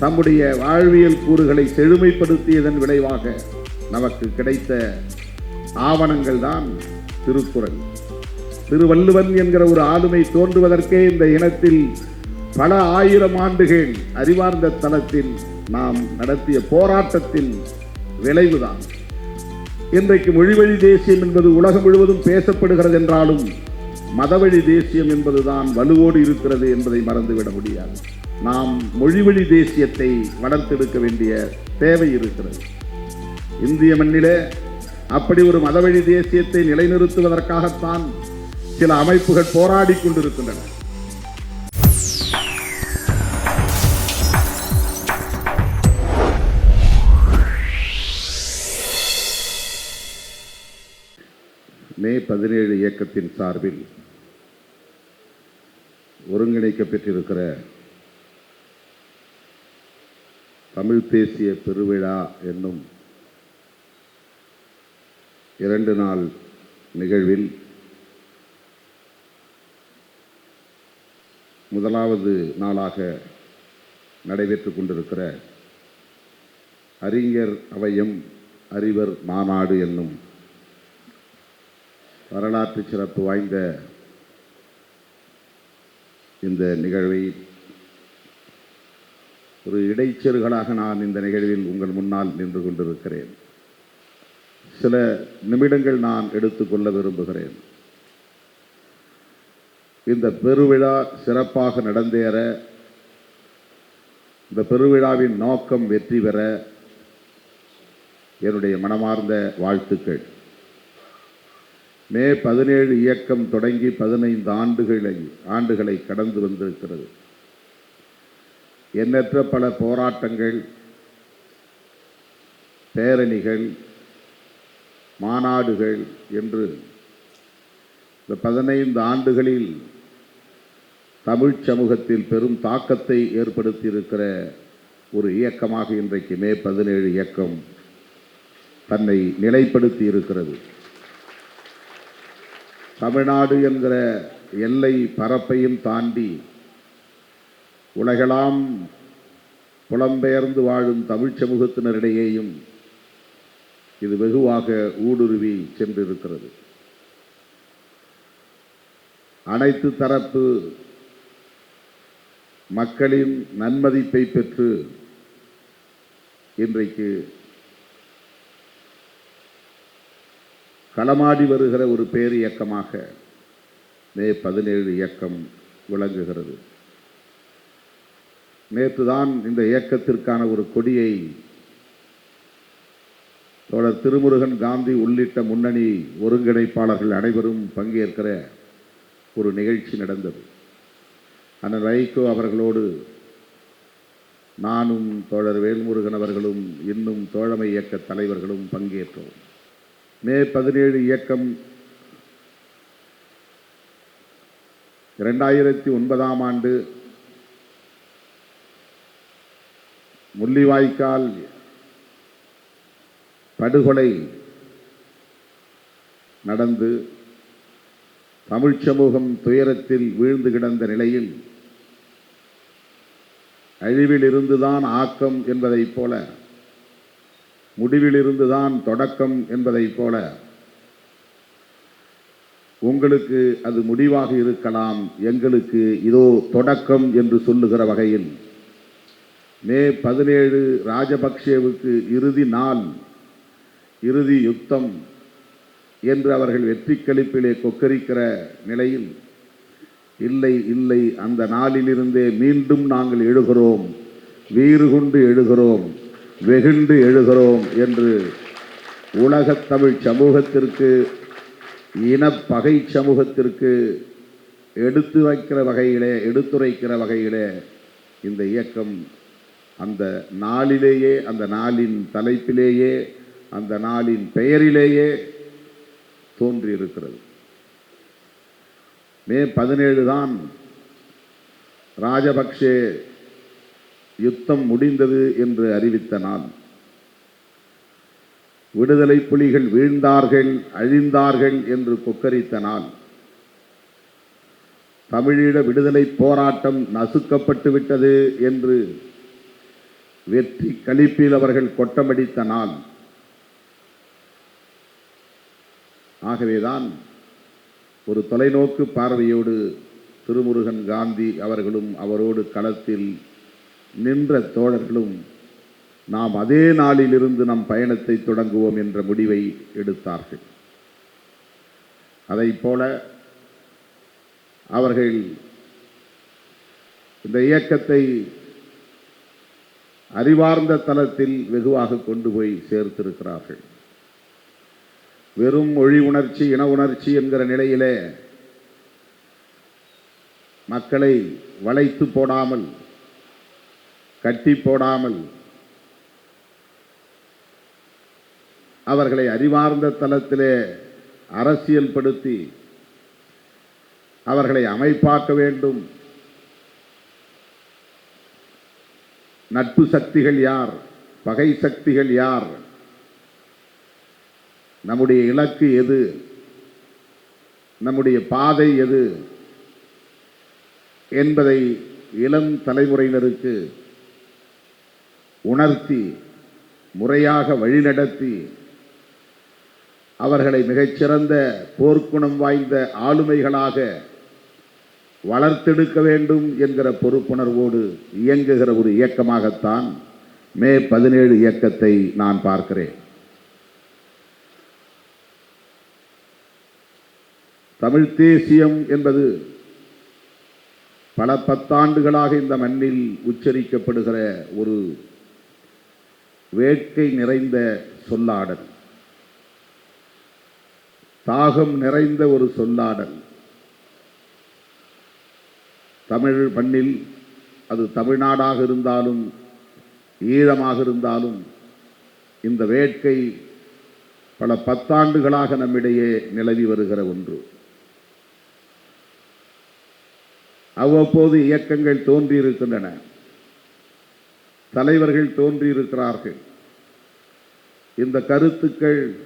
தம்முடைய வாழ்வியல் கூறுகளை செழுமைப்படுத்தியதன் விளைவாக நமக்கு கிடைத்த ஆவணங்கள் தான் திருக்குறள். திருவள்ளுவன் என்கிற ஒரு ஆளுமை தோன்றுவதற்கே இந்த இனத்தில் பல ஆயிரம் ஆண்டுகள் அறிவார்ந்த தளத்தில் நாம் நடத்திய போராட்டத்தின் விளைவுதான். இன்றைக்கு மொழிவழி தேசியம் என்பது உலகம் முழுவதும் பேசப்படுகிறது என்றாலும் மதவழி தேசியம் என்பதுதான் வலுவோடு இருக்கிறது என்பதை மறந்துவிட முடியாது. நாம் மொழிவழி தேசியத்தை வளர்த்தெடுக்க வேண்டிய தேவை இருக்கிறது. இந்திய மண்ணிலே அப்படி ஒரு மதவழி தேசியத்தை நிலைநிறுத்துவதற்காகத்தான் சில அமைப்புகள் போராடி கொண்டிருக்கின்றன. மே பதினேழு இயக்கத்தின் சார்பில் ஒருங்கிணைக்கப்பட்டிருக்கிற தமிழ் பேசிய பெருவிழா என்னும் இரண்டு நாள் நிகழ்வில் முதலாவது நாளாக நடைபெற்று கொண்டிருக்கிற அறிஞர் அவையம் அறிவர் மாநாடு என்னும் வரலாற்று சிறப்பு வாய்ந்த இந்த நிகழ்வை ஒரு இடைச்செருகலாக நான் இந்த நிகழ்வில் உங்கள் முன்னால் நின்று கொண்டிருக்கிறேன். சில நிமிடங்கள் நான் எடுத்துக்கொள்ள விரும்புகிறேன். இந்த பெருவிழா சிறப்பாக நடந்தேற இந்த பெருவிழாவின் நோக்கம் வெற்றி பெற என்னுடைய மனமார்ந்த வாழ்த்துக்கள். மே பதினேழு இயக்கம் தொடங்கி பதினைந்து ஆண்டுகளை ஆண்டுகளை கடந்து வந்திருக்கிறது. எண்ணற்ற பல போராட்டங்கள் பேரணிகள் மாநாடுகள் என்று இந்த பதினைந்து ஆண்டுகளில் தமிழ் சமூகத்தில் பெரும் தாக்கத்தை ஏற்படுத்தியிருக்கிற ஒரு இயக்கமாக இன்றைக்கு மே பதினேழு இயக்கம் தன்னை நிலைப்படுத்தி இருக்கிறது தமிழ்நாடு என்கிற எல்லை பரப்பையும் தாண்டி உலகெல்லாம் புலம்பெயர்ந்து வாழும் தமிழ்ச் சமூகத்தினரிடையேயும் இது வெகுவாக ஊடுருவி சென்றிருக்கிறது. அனைத்து தரப்பு மக்களின் நன்மதிப்பை பெற்று இன்றைக்கு களமாடி வருகிற ஒரு பேர் இயக்கமாக மே பதினேழு இயக்கம் விளங்குகிறது. நேற்று தான் இந்த இயக்கத்திற்கான ஒரு கொடியை தோழர் திருமுருகன் காந்தி உள்ளிட்ட முன்னணி ஒருங்கிணைப்பாளர்கள் அனைவரும் பங்கேற்கிற ஒரு நிகழ்ச்சி நடந்தது. அண்ணன் வைகோ அவர்களோடு நானும் தோழர் வேல்முருகன் அவர்களும் இன்னும் தோழமை இயக்க தலைவர்களும் பங்கேற்றோம். மே பதினேழு இயக்கம் இரண்டாயிரத்தி ஒன்பதாம் ஆண்டு முள்ளிவாய்க்கால் படுகொலை நடந்து தமிழ் சமூகம் துயரத்தில் வீழ்ந்து கிடந்த நிலையில் அழிவிலிருந்துதான் ஆக்கம் என்பதைப் போல முடிவிலிருந்துதான் தொடக்கம் என்பதைப் போல உங்களுக்கு அது முடிவாக இருக்கலாம் எங்களுக்கு இதோ தொடக்கம் என்று சொல்லுகிற வகையில் மே பதினேழு ராஜபக்சேவுக்கு இறுதி நாள் இறுதி யுத்தம் என்று அவர்கள் வெற்றி கழிப்பிலே கொக்கரிக்கிற நிலையில் இல்லை இல்லை அந்த நாளிலிருந்தே மீண்டும் நாங்கள் எழுகிறோம் வீறு கொண்டு எழுகிறோம் வெகுண்டு எழுகிறோம் என்று உலகத் தமிழ் சமூகத்திற்கு இனப்பகை சமூகத்திற்கு எடுத்து வைக்கிற வகையிலே எடுத்துரைக்கிற வகையிலே இந்த இயக்கம் அந்த நாளிலேயே அந்த நாளின் தலைப்பிலேயே அந்த நாளின் பெயரிலேயே தோன்றியிருக்கிறது. மே பதினேழு தான் ராஜபக்சே யுத்தம் முடிந்தது என்று அறிவித்த நாள். விடுதலை புலிகள் வீழ்ந்தார்கள் அழிந்தார்கள் என்று கொக்கரித்த நாள். தமிழீழ விடுதலை போராட்டம் நசுக்கப்பட்டு விட்டது என்று வெற்றி களிப்பில் அவர்கள் கொட்டமடித்த நாள். ஆகவேதான் ஒரு தொலைநோக்கு பார்வையோடு திருமுருகன் காந்தி அவர்களும் அவரோடு களத்தில் நின்ற தோழர்களும் நாம் அதே நாளிலிருந்து நம் பயணத்தை தொடங்குவோம் என்ற முடிவை எடுத்தார்கள். அதைப் போல அவர்கள் இந்த இயக்கத்தை அறிவார்ந்த தளத்தில் வெகுவாக கொண்டு போய் சேர்த்திருக்கிறார்கள். வெறும் மொழி உணர்ச்சி இன உணர்ச்சி என்கிற நிலையிலே மக்களை வளைத்து போடாமல் கட்டி போடாமல் அவர்களை அறிவார்ந்த தளத்திலே அரசியல்படுத்தி அவர்களை அமைப்பாக்க வேண்டும். நட்பு சக்திகள் யார்? பகை சக்திகள் யார்? நம்முடைய இலக்கு எது? நம்முடைய பாதை எது? என்பதை இளம் தலைமுறையினருக்கு உணர்த்தி முறையாக வழிநடத்தி அவர்களை மிகச்சிறந்த போர்க்குணம் வாய்ந்த ஆளுமைகளாக வளர்த்தெடுக்க வேண்டும் என்கிற பொறுப்புணர்வோடு இயங்குகிற ஒரு இயக்கமாகத்தான் மே பதினேழு இயக்கத்தை நான் பார்க்கிறேன். தமிழ் தேசியம் என்பது பல பத்தாண்டுகளாக இந்த மண்ணில் உச்சரிக்கப்படுகிற ஒரு வேட்கை நிறைந்த சொல்லாடல். தாகம் நிறைந்த ஒரு சொல்லாடல். தமிழ் மண்ணில் அது தமிழ்நாடாக இருந்தாலும் ஈழமாக இருந்தாலும் இந்த வேட்கை பல பத்தாண்டுகளாக நம்மிடையே நிலவி வருகிற ஒன்று. அவ்வப்போது இயக்கங்கள் தோன்றியிருக்கின்றன. தலைவர்கள் தோன்றியிருக்கிறார்கள். இந்த கருத்துக்கள்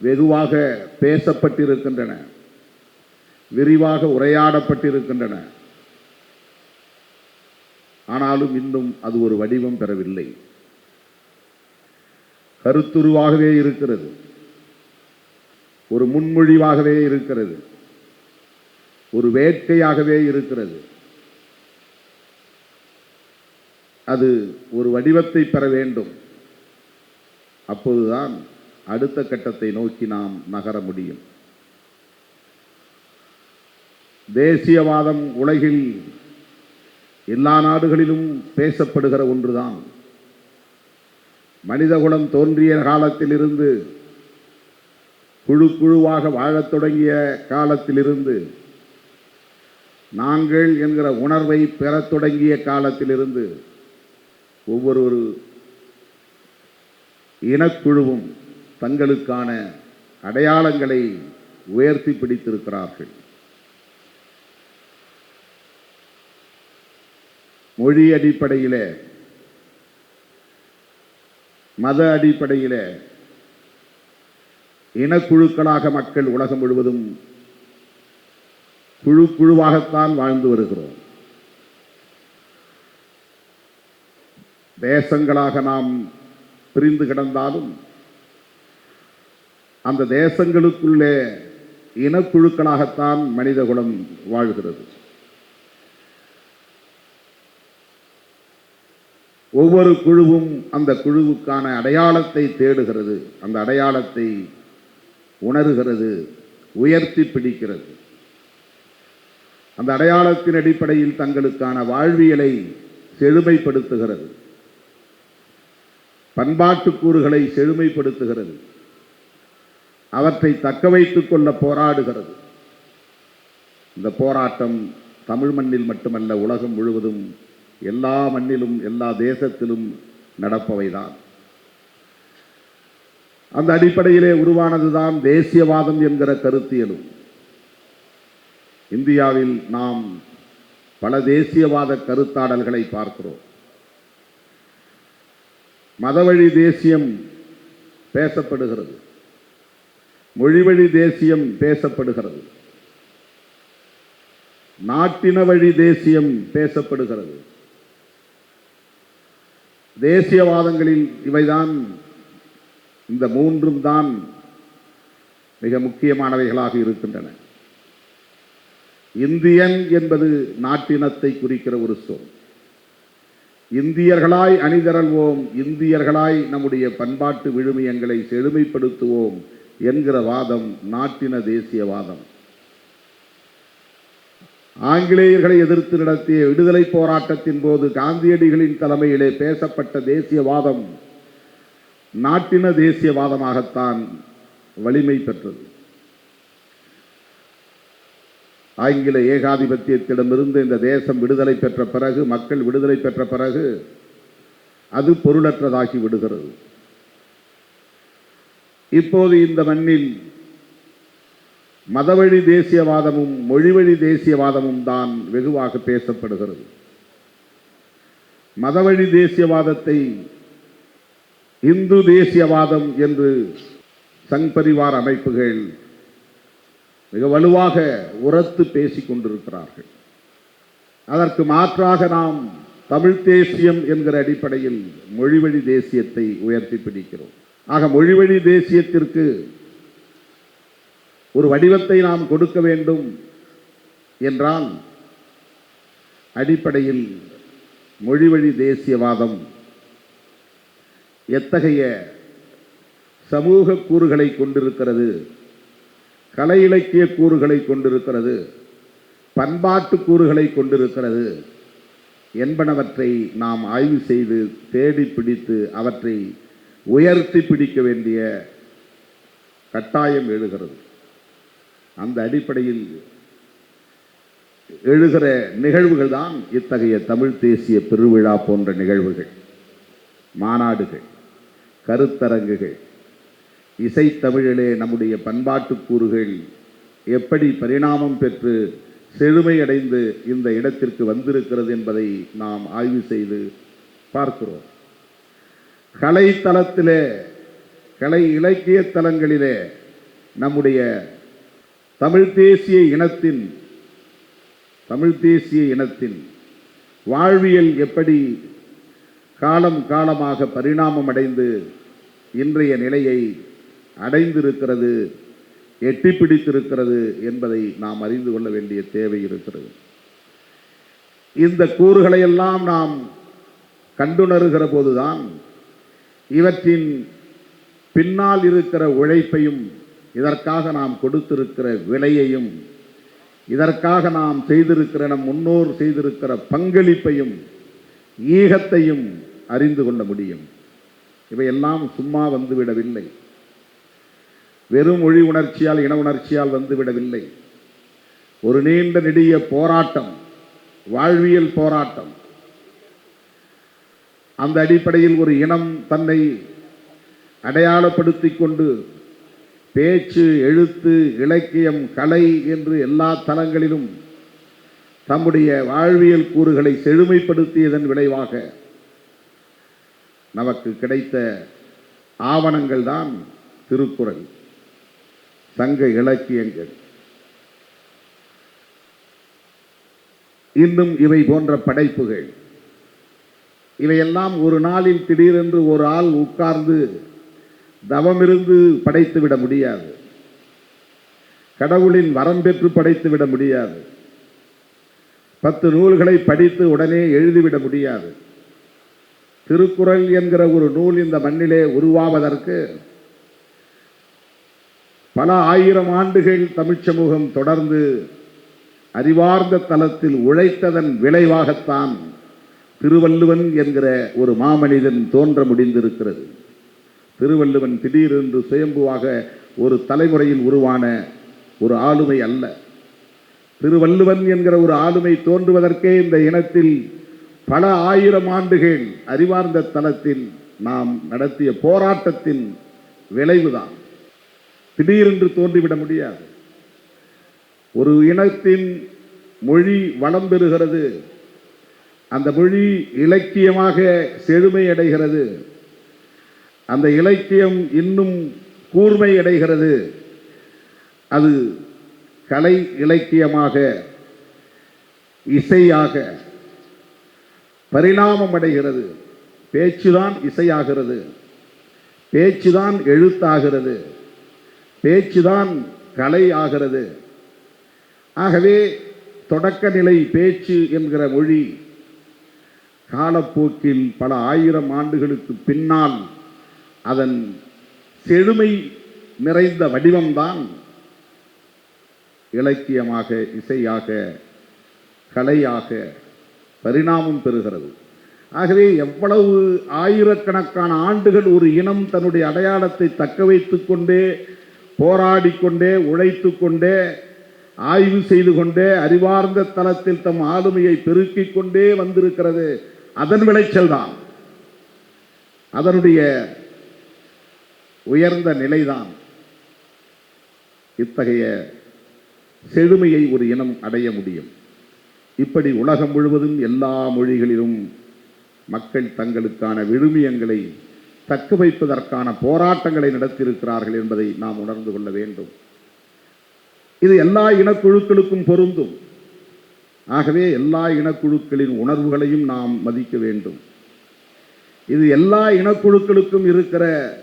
வெகுவாக பேசப்பட்டிருக்கின்றன. விரிவாக உரையாடப்பட்டிருக்கின்றன. ஆனாலும் இன்னும் அது ஒரு வடிவம் பெறவில்லை. கருத்துருவாகவே இருக்கிறது. ஒரு முன்மொழிவாகவே இருக்கிறது. ஒரு வேட்கையாகவே இருக்கிறது. அது ஒரு வடிவத்தை பெற வேண்டும். அப்போதுதான் அடுத்த கட்டத்தை நோக்கி நாம் நகர முடியும். தேசியவாதம் உலகில் எல்லா நாடுகளிலும் பேசப்படுகிற ஒன்றுதான். மனிதகுலம் தோன்றிய காலத்திலிருந்து குழு குழுவாக வாழத் தொடங்கிய காலத்திலிருந்து நாங்கள் என்கிற உணர்வை பெறத் தொடங்கிய காலத்திலிருந்து ஒவ்வொரு இனக்குழுவும் தங்களுக்கான அடையாளங்களை உயர்த்தி பிடித்திருக்கிறார்கள். மொழி அடிப்படையிலே மத அடிப்படையிலே இனக்குழுக்களாக மக்கள் உலகம் முழுவதும் குழு குழுவாகத்தான் வாழ்ந்து வருகிறோம். தேசங்களாக நாம் பிரிந்து கிடந்தாலும் அந்த தேசங்களுக்குள்ளே இனக்குழுக்களாகத்தான் மனிதகுலம் வாழ்கிறது. ஒவ்வொரு குழுவும் அந்த குழுவுக்கான அடையாளத்தை தேடுகிறது. அந்த அடையாளத்தை உணர்கிறது உயர்த்தி பிடிக்கிறது. அந்த அடையாளத்தின் அடிப்படையில் தங்களுக்கான வாழ்வியலை செழுமைப்படுத்துகிறது. பண்பாட்டு கூறுகளை செழுமைப்படுத்துகிறது. அவற்றை தக்க வைத்துக் கொள்ள போராடுகிறது. இந்த போராட்டம் தமிழ் மண்ணில் மட்டுமல்ல உலகம் முழுவதும் எல்லா மண்ணிலும் எல்லா தேசத்திலும் நடப்பவைதான். அந்த அடிப்படையிலே உருவானதுதான் தேசியவாதம் என்கிற கருத்தியலும். இந்தியாவில் நாம் பல தேசியவாத கருத்தாடல்களை பார்க்கிறோம். மதவழி தேசியம் பேசப்படுகிறது. மொழிவழி தேசியம் பேசப்படுகிறது. நாட்டின வழி தேசியம் பேசப்படுகிறது. தேசியவாதங்களில் இவைதான் இந்த மூன்றும் தான் மிக முக்கியமானவைகளாக இருக்கின்றன. இந்தியன் என்பது நாட்டினத்தை குறிக்கிற ஒரு சொல். இந்தியர்களாய் அணிதிரள்வோம் இந்தியர்களாய் நம்முடைய பண்பாட்டு விழுமியங்களை செழுமைப்படுத்துவோம் என்கிற வாதம் நாட்டின தேசியவாதம். ஆங்கிலேயர்களை எதிர்த்து நடத்திய விடுதலை போராட்டத்தின் போது காந்தியடிகளின் தலைமையிலே பேசப்பட்ட தேசியவாதம் நாட்டின தேசியவாதமாகத்தான் வலிமை பெற்றது. ஆங்கில ஏகாதிபத்தியத்திடமிருந்து இந்த தேசம் விடுதலை பெற்ற பிறகு மக்கள் விடுதலை பெற்ற பிறகு அது பொருளற்றதாகி விடுகிறது. இப்போது இந்த மண்ணில் மதவழி தேசியவாதமும் மொழிவழி தேசியவாதமும் தான் வெகுவாக பேசப்படுகிறது. மதவழி தேசியவாதத்தை இந்து தேசியவாதம் என்று சங் பரிவார் அமைப்புகள் மிக வலுவாக உரத்து பேசிக் கொண்டிருக்கிறார்கள். அதற்கு மாற்றாக நாம் தமிழ் தேசியம் என்கிற அடிப்படையில் மொழிவழி தேசியத்தை உயர்த்தி பிடிக்கிறோம். ஆக மொழிவழி தேசியத்திற்கு ஒரு வடிவத்தை நாம் கொடுக்க வேண்டும் என்றால் அடிப்படையில் மொழிவழி தேசியவாதம் எத்தகைய சமூக கூறுகளை கொண்டிருக்கிறது கலை இலக்கிய கூறுகளை கொண்டிருக்கிறது பண்பாட்டு கூறுகளை கொண்டிருக்கிறது என்பனவற்றை நாம் ஆய்வு செய்து தேடி பிடித்து அவற்றை உயர்த்தி பிடிக்க வேண்டிய கட்டாயம் எழுகிறது. அந்த அடிப்படையில் எழுகிற நிகழ்வுகள் தான் இத்தகைய தமிழ் தேசிய பெருவிழா போன்ற நிகழ்வுகள். மாநாடுகள் கருத்தரங்குகள் இசைத்தமிழிலே நம்முடைய பண்பாட்டு கூறுகள் எப்படி பரிணாமம் பெற்று செழுமையடைந்து இந்த இடத்திற்கு வந்திருக்கிறது என்பதை நாம் ஆய்வு செய்து பார்க்கிறோம். கலை தளத்திலே கலை இலக்கிய தலங்களிலே நம்முடைய தமிழ் தேசிய இனத்தின் தமிழ் தேசிய இனத்தின் வாழ்வியல் எப்படி காலம் காலமாக பரிணாமம் அடைந்து இன்றைய நிலையை அடைந்திருக்கிறது எட்டி பிடித்திருக்கிறது என்பதை நாம் அறிந்து கொள்ள வேண்டிய தேவை இருக்கிறது. இந்த கூறுகளையெல்லாம் நாம் கண்டுணர்கிற போதுதான் இவற்றின் பின்னால் இருக்கிற உழைப்பையும் இதற்காக நாம் கொடுத்திருக்கிற விலையையும் இதற்காக நாம் செய்திருக்கிற நம் முன்னோர் செய்திருக்கிற பங்களிப்பையும் ஈகத்தையும் அறிந்து கொள்ள முடியும். இவையெல்லாம் சும்மா வந்துவிடவில்லை. வெறும் மொழி உணர்ச்சியால் இன உணர்ச்சியால் வந்துவிடவில்லை. ஒரு நீண்ட நெடிய போராட்டம் வாழ்வியல் போராட்டம். அந்த அடிப்படையில் ஒரு இனம் தன்னை அடையாளப்படுத்திக் கொண்டு பேச்சு எழுத்து இலக்கியம் கலை என்று எல்லா தலங்களிலும் தம்முடைய வாழ்வியல் கூறுகளை செழுமைப்படுத்தியதன் விளைவாக நமக்கு கிடைத்த ஆவணங்கள் தான் திருக்குறள் சங்க இலக்கியங்கள். இன்னும் இவை போன்ற படைப்புகள் இவையெல்லாம் ஒரு நாளில் திடீரென்று ஒரு ஆள் உட்கார்ந்து தவமிருந்து படைத்து விட முடியாது. கடவுளின் வரம் பெற்று படைத்து விட முடியாது. பத்து நூல்களை படித்து உடனே எழுதிவிட முடியாது. திருக்குறள் என்கிற ஒரு நூல் இந்த மண்ணிலே உருவாவதற்கு பல ஆயிரம் ஆண்டுகள் தமிழ் சமூகம் தொடர்ந்து அறிவார்ந்த தளத்தில் உழைத்ததன் விளைவாகத்தான் திருவள்ளுவன் என்கிற ஒரு மாமனிதன் தோன்ற முடிந்திருக்கிறது. திருவள்ளுவன் திடீரென்று சுயம்புவாக ஒரு தலைமுறையில் உருவான ஒரு ஆளுமை அல்ல. திருவள்ளுவன் என்கிற ஒரு ஆளுமை தோன்றுவதற்கே இந்த இனத்தில் பல ஆயிரம் ஆண்டுகள் அறிவார்ந்த தளத்தில் நாம் நடத்திய போராட்டத்தின் விளைவுதான். திடீரென்று தோன்றிவிட முடியாது. ஒரு இனத்தின் மொழி வளம் பெறுகிறது. அந்த மொழி இலக்கியமாக செழுமை அடைகிறது. அந்த இலக்கியம் இன்னும் கூர்மை அடைகிறது. அது கலை இலக்கியமாக இசையாக பரிணாமம் அடைகிறது. பேச்சுதான் இசையாகிறது. பேச்சுதான் எழுத்தாகிறது. பேச்சுதான் கலை ஆகிறது. ஆகவே தொடக்க நிலை பேச்சு என்கிற மொழி காலப்போக்கில் பல ஆயிரம் ஆண்டுகளுக்கு பின்னால் அதன் செழுமை நிறைந்த வடிவம்தான் இலக்கியமாக இசையாக கலையாக பரிணாமம் பெறுகிறது. ஆகவே எவ்வளவு ஆயிரக்கணக்கான ஆண்டுகள் ஒரு இனம் தன்னுடைய அடையாளத்தை தக்க வைத்து கொண்டே போராடிக்கொண்டே உழைத்து கொண்டே ஆய்வு செய்து கொண்டே அறிவார்ந்த தளத்தில் தம் ஆளுமையை பெருக்கிக் கொண்டே வந்திருக்கிறது. அதன் விளைச்சல் தான் அதனுடைய உயர்ந்த நிலைதான். இத்தகைய செழுமையை ஒரு இனம் அடைய முடியும். இப்படி உலகம் முழுவதும் எல்லா மொழிகளிலும் மக்கள் தங்களுக்கான விழுமியங்களை தக்க வைப்பதற்கான போராட்டங்களை நடத்தியிருக்கிறார்கள் என்பதை நாம் உணர்ந்து கொள்ள வேண்டும். இது எல்லா இனக்குழுக்களுக்கும் பொருந்தும். ஆகவே எல்லா இனக்குழுக்களின் உணர்வுகளையும் நாம் மதிக்க வேண்டும். இது எல்லா இனக்குழுக்களுக்கும் இருக்கிற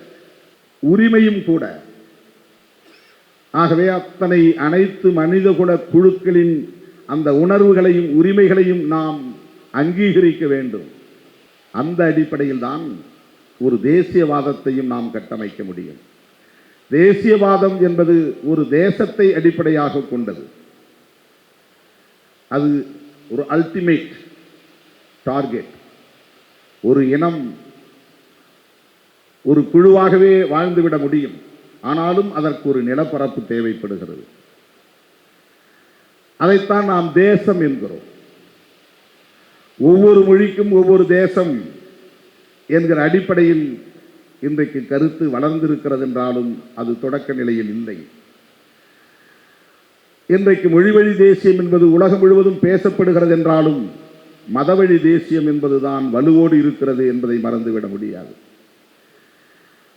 உரிமையும் கூட. ஆகவே அத்தனை அனைத்து மனிதகுல குழுக்களின் அந்த உணர்வுகளையும் உரிமைகளையும் நாம் அங்கீகரிக்க வேண்டும். அந்த அடிப்படையில் தான் ஒரு தேசியவாதத்தையும் நாம் கட்டமைக்க முடியும். தேசியவாதம் என்பது ஒரு தேசத்தை அடிப்படையாக கொண்டது. அது ஒரு அல்டிமேட் டார்கெட் ஒரு இனம் ஒரு குழுவாகவே வாழ்ந்துவிட முடியும். ஆனாலும் அதற்கு ஒரு நிலப்பரப்பு தேவைப்படுகிறது. அதைத்தான் நாம் தேசம் என்கிறோம். ஒவ்வொரு மொழிக்கும் ஒவ்வொரு தேசம் என்கிற அடிப்படையில் இன்றைக்கு கருத்து வளர்ந்திருக்கிறது என்றாலும் அது தொடக்க நிலையில் இல்லை. இன்றைக்கு மொழிவழி தேசியம் என்பது உலகம் முழுவதும் பேசப்படுகிறது என்றாலும் மதவழி தேசியம் என்பதுதான் வலுவோடு இருக்கிறது என்பதை மறந்துவிட முடியாது.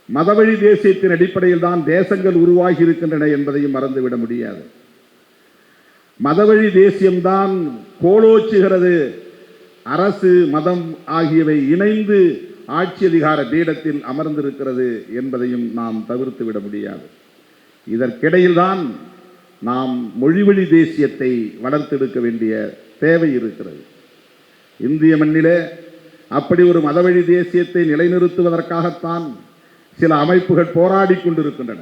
மதவழி தேசியத்தின் அடிப்படையில் தான் தேசங்கள் உருவாகி இருக்கின்றன என்பதையும் மறந்துவிட முடியாது. மதவழி தேசியம்தான் கோலோச்சுகிறது. அரசு மதம் ஆகியவை இணைந்து ஆட்சி அதிகார பீடத்தில் அமர்ந்திருக்கிறது என்பதையும் நாம் தவிர்த்து விட முடியாது. இதற்கிடையில்தான் நாம் மொழிவழி தேசியத்தை வளர்த்தெடுக்க வேண்டிய தேவை இருக்கிறது. இந்திய மண்ணிலே அப்படி ஒரு மதவழி தேசியத்தை நிலைநிறுத்துவதற்காகத்தான் சில அமைப்புகள் போராடி கொண்டிருக்கின்றன.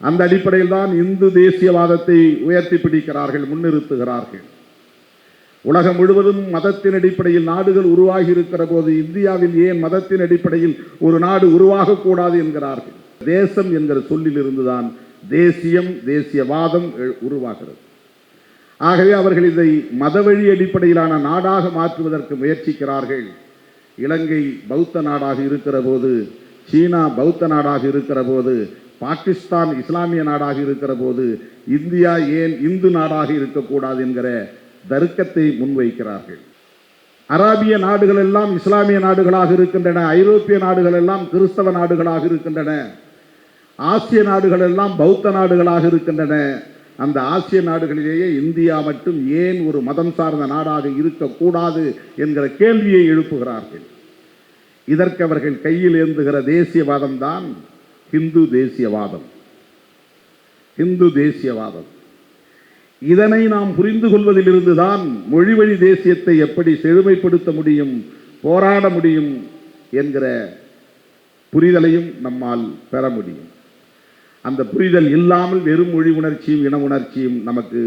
அந்த அடிப்படையில் தான் இந்து தேசியவாதத்தை உயர்த்தி பிடிக்கிறார்கள் முன்னிறுத்துகிறார்கள். உலகம் முழுவதும் மதத்தின் அடிப்படையில் நாடுகள் உருவாகி இருக்கிற போது இந்தியாவில் ஏன் மதத்தின் அடிப்படையில் ஒரு நாடு உருவாகக்கூடாது என்கிறார்கள். தேசம் என்கிற சொல்லிலிருந்துதான் தேசியம் தேசியவாதம் எ- உருவாகிறது. ஆகவே அவர்கள் இதை மதவழி அடிப்படையிலான நாடாக மாற்றுவதற்கு முயற்சிக்கிறார்கள். இலங்கை பௌத்த நாடாக இருக்கிற போது சீனா பௌத்த நாடாக இருக்கிற போது பாகிஸ்தான் இஸ்லாமிய நாடாக இருக்கிற போது இந்தியா ஏன் இந்து நாடாக இருக்கக்கூடாது என்கிற தர்க்கத்தை முன்வைக்கிறார்கள். அராபிய நாடுகள் எல்லாம் இஸ்லாமிய நாடுகளாக இருக்கின்றன ஐரோப்பிய நாடுகள் எல்லாம் கிறிஸ்தவ நாடுகளாக இருக்கின்றன ஆசிய நாடுகள் எல்லாம் பௌத்த நாடுகளாக இருக்கின்றன. அந்த ஆசிய நாடுகளிலேயே இந்தியா மட்டும் ஏன் ஒரு மதம் சார்ந்த நாடாக இருக்கக்கூடாது என்கிற கேள்வியை எழுப்புகிறார்கள். இதற்கு அவர்கள் கையில் ஏந்துகிற தேசியவாதம் தான் ஹிந்து தேசியவாதம். ஹிந்து தேசியவாதம். இதனை நாம் புரிந்து கொள்வதிலிருந்து தான் மொழிவழி தேசியத்தை எப்படி செழுமைப்படுத்த முடியும் போராட முடியும் என்கிற புரிதலையும் நம்மால் பெற முடியும். அந்த புரிதல் இல்லாமல் வெறும் மொழி உணர்ச்சியும் இன உணர்ச்சியும் நமக்கு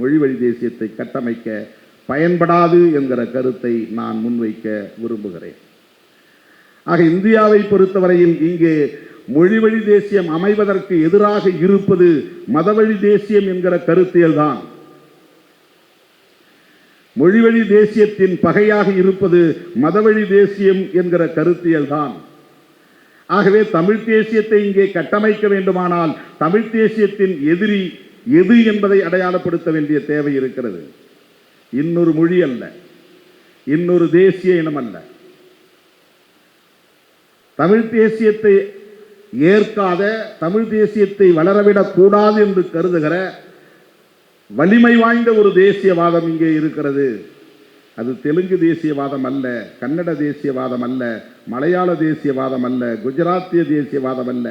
மொழிவழி தேசியத்தை கட்டமைக்க பயன்படாது என்கிற கருத்தை நான் முன்வைக்க விரும்புகிறேன். ஆக இந்தியாவை பொறுத்தவரையில் இங்கே மொழிவழி தேசியம் அமைவதற்கு எதிராக இருப்பது மதவழி தேசியம் என்கிற கருத்தியல் தான் மொழிவழி தேசியத்தின் பகையாக இருப்பது மதவழி தேசியம் என்கிற கருத்தியல் தான் ஆகவே தமிழ் தேசியத்தை இங்கே கட்டமைக்க வேண்டுமானால் தமிழ் தேசியத்தின் எதிரி எது என்பதை அடையாளப்படுத்த வேண்டிய தேவை இருக்கிறது. இன்னொரு மொழி அல்ல. இன்னொரு தேசிய இனம் அல்ல. தமிழ் தேசியத்தை ஏற்காத தமிழ் தேசியத்தை வளரவிடக்கூடாது என்று கருதுகிற வலிமை வாய்ந்த ஒரு தேசியவாதம் இங்கே இருக்கிறது. அது தெலுங்கு தேசியவாதம் அல்ல கன்னட தேசியவாதம் அல்ல மலையாள தேசியவாதம் அல்ல குஜராத்திய தேசியவாதம் அல்ல.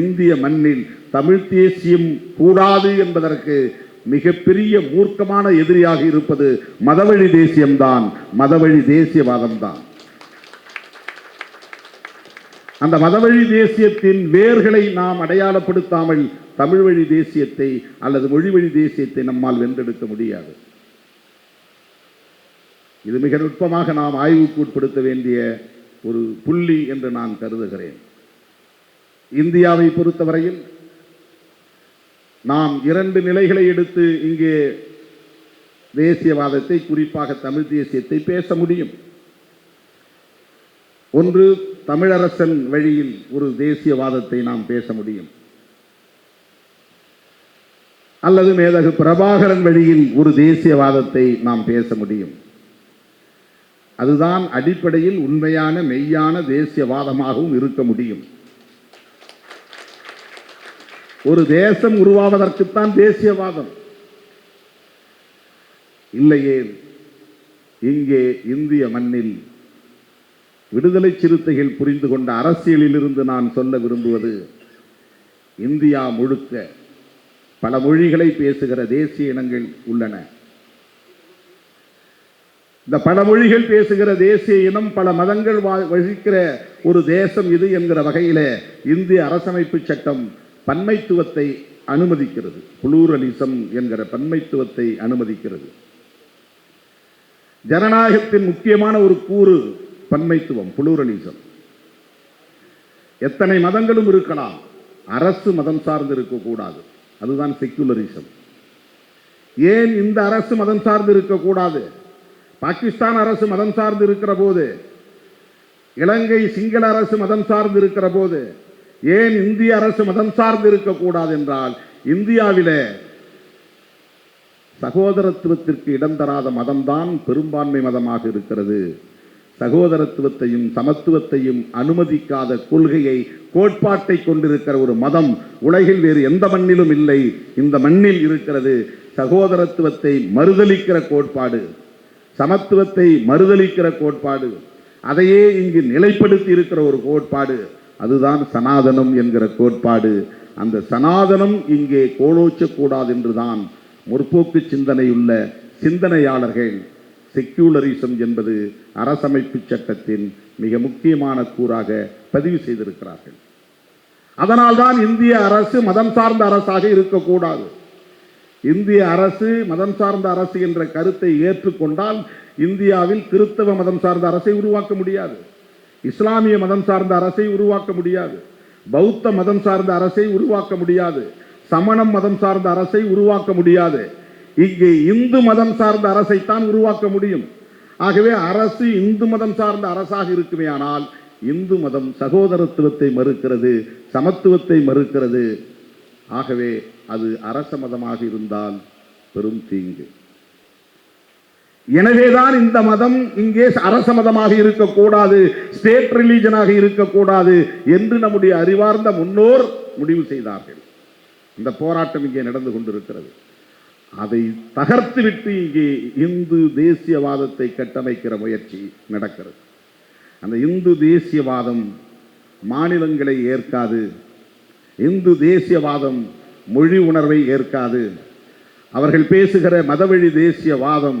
இந்திய மண்ணில் தமிழ் தேசியம் கூடாது என்பதற்கு மிகப்பெரிய மூர்க்கமான எதிரியாக இருப்பது மதவழி தேசியம்தான் மதவழி தேசியவாதம்தான். அந்த மதவழி தேசியத்தின் வேர்களை நாம் அடையாளப்படுத்தாமல் தமிழ் வழி தேசியத்தை அல்லது மொழி வழி தேசியத்தை நம்மால் வென்றெடுக்க முடியாது. இது மிக நுட்பமாக நாம் ஆய்வுக்கு உட்படுத்த வேண்டிய ஒரு புள்ளி என்று நான் கருதுகிறேன். இந்தியாவை பொறுத்தவரையில் நாம் இரண்டு நிலைகளை எடுத்து இங்கே தேசியவாதத்தை குறிப்பாக தமிழ் தேசியத்தை பேச முடியும். ஒன்று தமிழரசன் வழியில் ஒரு தேசியவாதத்தை நாம் பேச முடியும். அல்லது மேதகு பிரபாகரன் வழியில் ஒரு தேசியவாதத்தை நாம் பேச முடியும். அதுதான் அடிப்படையில் உண்மையான மெய்யான தேசியவாதமாகவும் இருக்க முடியும். ஒரு தேசம் உருவாவதற்குத்தான் தேசியவாதம். இல்லையே இங்கே இந்திய மண்ணில் விடுதலை சிறுத்தைகள் புரிந்து கொண்ட அரசியலிலிருந்து நான் சொல்ல விரும்புவது இந்தியா முழுக்க பல மொழிகளை பேசுகிற தேசிய இனங்கள் உள்ளன. இந்த பல மொழிகள் பேசுகிற தேசிய இனம் பல மதங்கள் வா- வகிக்கிற ஒரு தேசம் இது என்கிற வகையில் இந்திய அரசமைப்பு சட்டம் பன்மைத்துவத்தை அனுமதிக்கிறது. புளூரலிசம் என்கிற பன்மைத்துவத்தை அனுமதிக்கிறது. ஜனநாயகத்தின் முக்கியமான ஒரு கூறு பன்மைத்துவம் புளூரலிசம். எத்தனை மதங்களும் இருக்கலாம் அரசு மதம் சார்ந்து இருக்கக்கூடாது. அதுதான் செக்குலரிசம். ஏன் இந்த அரசு மதம் சார்ந்து இருக்கக்கூடாது? பாகிஸ்தான் அரசு மதம் சார்ந்து இருக்கிற போது இலங்கை சிங்கள அரசு மதம் சார்ந்து இருக்கிற போது ஏன் இந்திய அரசு மதம் சார்ந்து இருக்கக்கூடாது என்றால் இந்தியாவிலே சகோதரத்துவத்திற்கு இடம் தராத மதம்தான் பெரும்பான்மை மதமாக இருக்கிறது. சகோதரத்துவத்தையும் சமத்துவத்தையும் அனுமதிக்காத கொள்கையை கோட்பாட்டை கொண்டிருக்கிற ஒரு மதம் உலகில் வேறு எந்த மண்ணிலும் இல்லை. இந்த மண்ணில் இருக்கிறது சகோதரத்துவத்தை மறுதளிக்கிற கோட்பாடு. சமத்துவத்தை மறுதளிக்கிற கோட்பாடு. அதையே இங்கு நிலைப்படுத்தி இருக்கிற ஒரு கோட்பாடு. அதுதான் சனாதனம் என்கிற கோட்பாடு. அந்த சனாதனம் இங்கே கோலோச்சக்கூடாது என்றுதான் முற்போக்கு சிந்தனையுள்ள சிந்தனையாளர்கள் செக்யூலரிசம் என்பது அரசமைப்பு சட்டத்தின் மிக முக்கியமான கூறாக பதிவு செய்திருக்கிறார்கள். அதனால்தான் இந்திய அரசு மதம் சார்ந்த அரசாக இருக்கக்கூடாது. இந்திய அரசு மதம் சார்ந்த அரசு என்ற கருத்தை ஏற்றுக்கொண்டால் இந்தியாவில் கிறிஸ்தவ மதம் சார்ந்த அரசை உருவாக்க முடியாது. இஸ்லாமிய மதம் சார்ந்த அரசை உருவாக்க முடியாது. பௌத்த மதம் சார்ந்த அரசை உருவாக்க முடியாது. சமணம் மதம் சார்ந்த அரசை உருவாக்க முடியாது. இங்கே இந்து மதம் சார்ந்த அரசைத்தான் உருவாக்க முடியும். ஆகவே அரசு இந்து மதம் சார்ந்த அரசாக இருக்குமேயானால் இந்து மதம் சகோதரத்துவத்தை மறுக்கிறது சமத்துவத்தை மறுக்கிறது. ஆகவே அது அரச மதமாக இருந்தால் பெரும் தீங்கு. எனவேதான் இந்த மதம் இங்கே அரச மதமாக இருக்கக்கூடாது ஸ்டேட் ரிலீஜனாக இருக்கக்கூடாது என்று நம்முடைய அறிவார்ந்த முன்னோர் முடிவு செய்தார்கள். இந்த போராட்டம் இங்கே நடந்து கொண்டிருக்கிறது. அதை தகர்த்துவிட்டு இங்கே இந்து தேசியவாதத்தை கட்டமைக்கிற முயற்சி நடக்கிறது. அந்த இந்து தேசியவாதம் மாநிலங்களை ஏற்காது இந்து தேசியவாதம் மொழி உணர்வை ஏற்காது. அவர்கள் பேசுகிற மதவழி தேசியவாதம்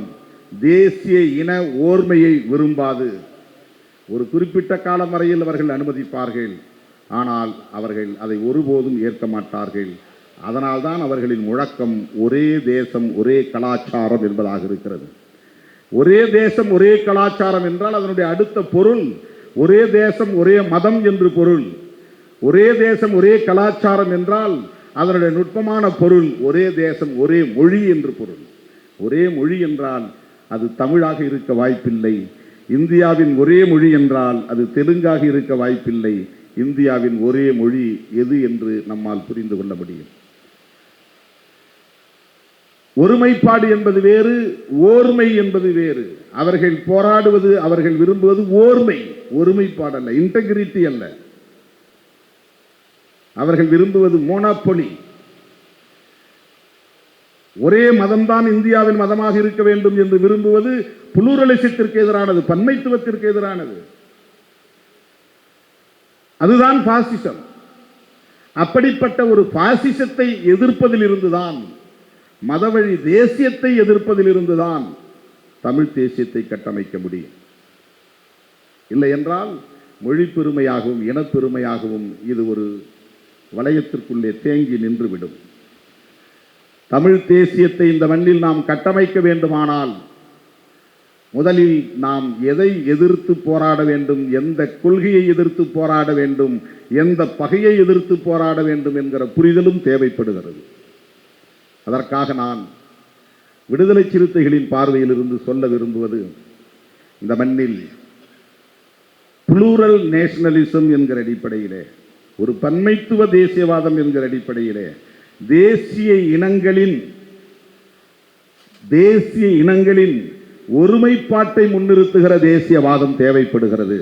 தேசிய இன ஓர்மையை விரும்பாது. ஒரு குறிப்பிட்ட காலம் வரையில் அவர்கள் அனுமதிப்பார்கள் ஆனால் அவர்கள் அதை ஒருபோதும் ஏற்க மாட்டார்கள். அதனால்தான் அவர்களின் முழக்கம் ஒரே தேசம் ஒரே கலாச்சாரம் என்பதாக இருக்கிறது. ஒரே தேசம் ஒரே கலாச்சாரம் என்றால் அதனுடைய அடுத்த பொருள் ஒரே தேசம் ஒரே மதம் என்று பொருள். ஒரே தேசம் ஒரே கலாச்சாரம் என்றால் அதனுடைய நுட்பமான பொருள் ஒரே தேசம் ஒரே மொழி என்று பொருள். ஒரே மொழி என்றால் அது தமிழாக இருக்க வாய்ப்பில்லை. இந்தியாவின் ஒரே மொழி என்றால் அது தெலுங்காக இருக்க வாய்ப்பில்லை. இந்தியாவின் ஒரே மொழி எது என்று நம்மால் புரிந்து கொள்ள முடியும். ஒருமைப்பாடு என்பது வேறு ஓர்மை என்பது வேறு. அவர்கள் போராடுவது அவர்கள் விரும்புவது ஓர்மை. ஒருமைப்பாடு அல்ல இன்டெகிரிட்டி அல்ல. அவர்கள் விரும்புவது மோனாப்பொலி ஒரே மதம்தான் இந்தியாவின் மதமாக இருக்க வேண்டும் என்று விரும்புவது புளூரலிசத்திற்கு எதிரானது பன்மைத்துவத்திற்கு எதிரானது. அதுதான் பாசிசம் அப்படிப்பட்ட ஒரு பாசிசத்தை எதிர்ப்பதில் இருந்துதான் மதவழி தேசியத்தை எதிர்ப்பதில் இருந்துதான் தமிழ் தேசியத்தை கட்டமைக்க முடியும். இல்லை என்றால் மொழி பெருமையாகவும் இனப்பெருமையாகவும் இது ஒரு வளையத்திற்குள்ளே தேங்கி நின்றுவிடும். தமிழ் தேசியத்தை இந்த மண்ணில் நாம் கட்டமைக்க வேண்டுமானால் முதலில் நாம் எதை எதிர்த்து போராட வேண்டும் எந்த கொள்கையை எதிர்த்து போராட வேண்டும் எந்த பகையை எதிர்த்து போராட வேண்டும் என்கிற புரிதலும் தேவைப்படுகிறது. அதற்காக நான் விடுதலை சிறுத்தைகளின் பார்வையிலிருந்து சொல்ல விரும்புவது இந்த மண்ணில் புளூரல் நேஷனலிசம் என்கிற அடிப்படையிலே ஒரு பன்மைத்துவ தேசியவாதம் என்கிற அடிப்படையிலே தேசிய இனங்களின் தேசிய இனங்களின் ஒருமைப்பாட்டை முன்னிறுத்துகிற தேசியவாதம் தேவைப்படுகிறது.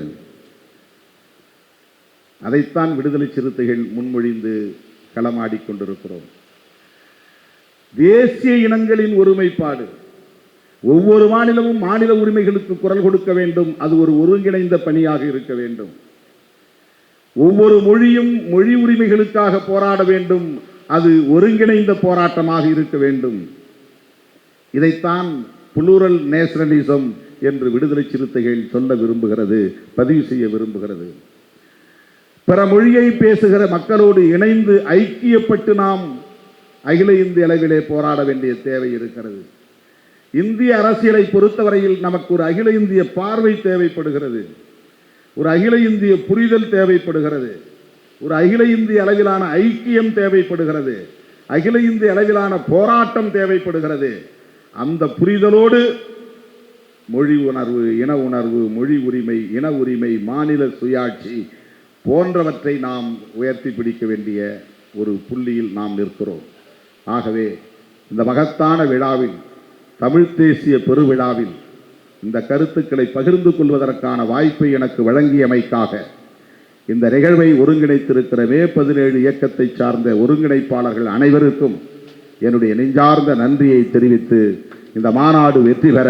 அதைத்தான் விடுதலை சிறுத்தைகள் முன்மொழிந்து களமாடிக் கொண்டிருக்கிறோம். தேசிய இனங்களின் ஒருமைப்பாடு. ஒவ்வொரு மாநிலமும் மாநில உரிமைகளுக்கு குரல் கொடுக்க வேண்டும். அது ஒரு ஒருங்கிணைந்த பணியாக இருக்க வேண்டும். ஒவ்வொரு மொழியும் மொழி உரிமைகளுக்காக போராட வேண்டும். அது ஒருங்கிணைந்த போராட்டமாக இருக்க வேண்டும். இதைத்தான் புளூரல் நேஷனலிசம் என்று விடுதலை சிறுத்தைகள் சொல்ல விரும்புகிறது பதிவு செய்ய விரும்புகிறது. பிற மொழியை பேசுகிற மக்களோடு இணைந்து ஐக்கியப்பட்டு நாம் அகில இந்திய அளவிலே போராட வேண்டிய தேவை இருக்கிறது. இந்திய அரசியலை பொறுத்தவரையில் நமக்கு ஒரு அகில இந்திய பார்வை தேவைப்படுகிறது. ஒரு அகில இந்திய புரிதல் தேவைப்படுகிறது. ஒரு அகில இந்திய அளவிலான ஐக்கியம் தேவைப்படுகிறது. அகில இந்திய அளவிலான போராட்டம் தேவைப்படுகிறது. அந்த புரிதலோடு மொழி உணர்வு இன உணர்வு மொழி உரிமை இன உரிமை மாநில சுயாட்சி போன்றவற்றை நாம் உயர்த்தி பிடிக்க வேண்டிய ஒரு புள்ளியில் நாம் நிற்கிறோம். ஆகவே இந்த மகத்தான விழாவில் தமிழ் தேசிய பெருவிழாவில் இந்த கருத்துக்களை பகிர்ந்து கொள்வதற்கான வாய்ப்பை எனக்கு வழங்கியமைக்காக இந்த நிகழ்வை ஒருங்கிணைத்திருக்கிற மே பதினேழு இயக்கத்தை சார்ந்த ஒருங்கிணைப்பாளர்கள் அனைவருக்கும் என்னுடைய நெஞ்சார்ந்த நன்றியை தெரிவித்து இந்த மாநாடு வெற்றி பெற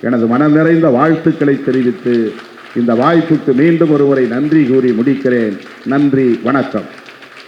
எனது மனம் நிறைந்த வாழ்த்துக்களை தெரிவித்து இந்த வாய்ப்புக்கு மீண்டும் ஒருவரை நன்றி கூறி முடிக்கிறேன். நன்றி வணக்கம்.